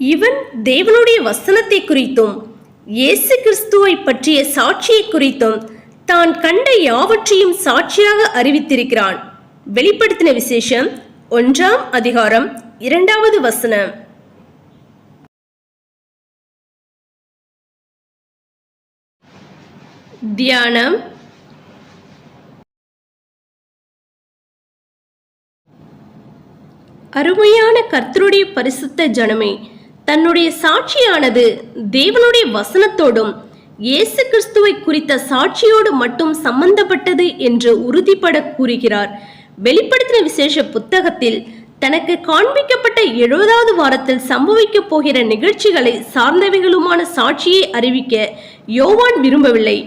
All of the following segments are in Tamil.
இவன் தேவனுடைய வசனத்தை குறித்தும் இயேசு கிறிஸ்துவை பற்றிய சாட்சியை குறித்தும் தான் கண்ட யாவற்றையும் சாட்சியாக அறிவித்திருக்கிறான். வெளிப்படுத்தின விசேஷம் ஒன்றாம் அதிகாரம் இரண்டாவது வசனம். தியானம். அருமையான கர்த்தருடைய பரிசுத்த ஜனமே தன்னுடைய சாட்சியானது தேவனுடைய வசனத்தோடும் இயேசு கிறிஸ்துவை குறித்த சாட்சியோடு மட்டும் சம்பந்தப்பட்டது என்று உறுதிப்பட கூறுகிறார். வெளிப்படுத்தின விசேஷ புத்தகத்தில் தனக்கு காண்பிக்கப்பட்ட எழுபதாவது வாரத்தில் சம்பவிக்கப் போகிற நிகழ்ச்சிகளை சார்ந்தவைகளுமான சாட்சியை அறிவிக்க யோவான் விரும்பவில்லை.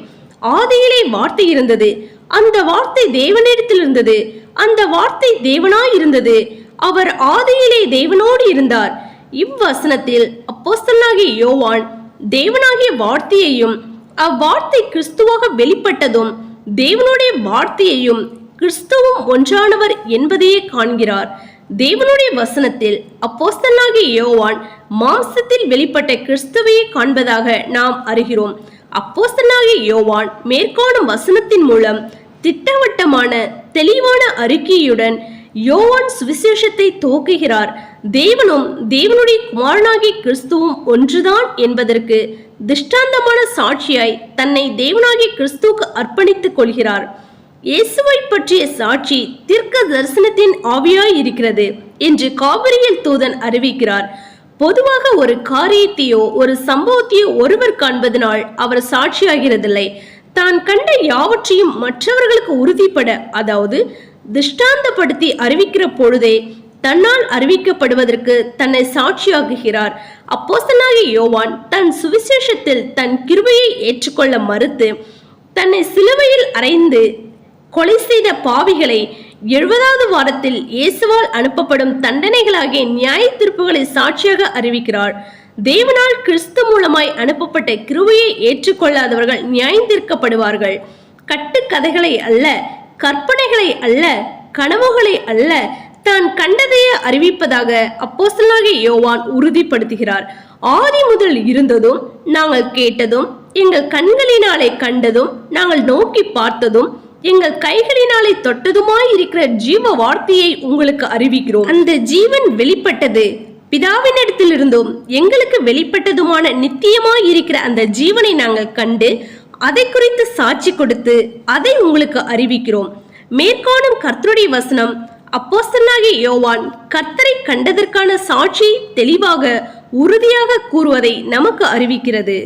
ஆதியிலே வார்த்தை இருந்தது அந்த வார்த்தை தேவனிடத்தில் இருந்தது அந்த வார்த்தை தேவனாய் இருந்தது. அவர் ஆதியிலே தேவனோடு இருந்தார். இவ்வசனத்தில் அப்போஸ்தலனாகிய யோவான் தேவனாகிய வார்த்தையையும் அவ்வார்த்தை கிறிஸ்துவாக வெளிப்பட்டதும் தேவனுடைய வார்த்தையையும் கிறிஸ்துவும் ஒன்றானவர் என்பதையே காண்கிறார். தேவனுடைய வசனத்தில் அப்போஸ்தலனாகிய யோவான் மாம்சத்தில் வெளிப்பட்ட கிறிஸ்துவையே காண்பதாக நாம் அறிகிறோம். அப்போஸ்தலனாகிய யோவான் மேற்காணும் வசனத்தின் மூலம் திட்டவட்டமான தெளிவான அறிக்கையுடன் யோவான் சுவிசேஷத்தை துவக்குகிறார். தேவனும் தேவனுடைய குமாரனாகி கிறிஸ்துவும் ஒன்றுதான் என்பதற்கு திஷ்டாந்தமான சாட்சியாய் தன்னை தேவனாகி கிறிஸ்துவுக்கு அர்ப்பணித்துக் கொள்கிறார். இயேசுவை பற்றிய சாட்சி தீர்க்க தரிசனத்தின் ஆவியாய் இருக்கிறது என்று காவிரியில் தூதன் அறிவிக்கிறார். பொதுவாக ஒரு காரியத்தையோ ஒரு சம்பவத்தையோ ஒருவர் காண்பதனால் அவர் சாட்சியாகிறதில்லை. தான் கண்ட யாவற்றையும் மற்றவர்களுக்கு உறுதிப்பட அதாவது திஷ்டாந்தப்படுத்தி அறிவிக்கிற பொழுதே தன்னால் அறிவிக்கப்படுவதற்கு தன்னை சாட்சியாகுகிறார் அப்போஸ்தலனாகிய யோவான் தன் சுவிசேஷத்தில் தன் கிருபையை ஏற்றுக்கொள்ள மறுத்து தன்னை சிலுவையில் அறைந்து கொலை செய்த பாவிகளை எழுபதாவது வாரத்தில் இயேசுவால் அனுப்பப்படும் தண்டனைகளாகிய நியாய தீர்ப்புகளை சாட்சியாக அறிவிக்கிறார். தேவனால் கிறிஸ்து மூலமாய் அனுப்பப்பட்ட கிருவையை ஏற்றுக்கொள்ளாதவர்கள் நியாயந்திருக்கப்படுவார்கள். கட்டுக்கதைகளை அல்ல கற்பனைகளை அல்ல கனவுகளை அல்ல தான் கண்டதையே அறிவிப்பதாக அப்போசலாக யோவான் உறுதிப்படுத்துகிறார். ஆதி முதல் இருந்ததும் நாங்கள் கேட்டதும் எங்கள் கண்களினாலே கண்டதும் நாங்கள் நோக்கி பார்த்ததும் எங்கள் கைகளினாலே தொட்டதுமாய் இருக்கிற ஜீவ வார்த்தையை உங்களுக்கு அறிவிக்கிறோம். அந்த ஜீவன் வெளிப்பட்டது. பிதாவினிடத்திலிருந்தும் எங்களுக்கு வெளிப்பட்டதுமான நித்தியமாய் இருக்கிற அந்த ஜீவனை நாங்கள் கண்டு அதை குறித்து சாட்சி கொடுத்து அதை உங்களுக்கு அறிவிக்கிறோம். மேற்காணும் கர்த்தருடைய வசனம் அப்போஸ்தனாகிய யோவான் கர்த்தரை கண்டதற்கான சாட்சி தெளிவாக உறுதியாக கூறுவதை நமக்கு அறிவிக்கிறது.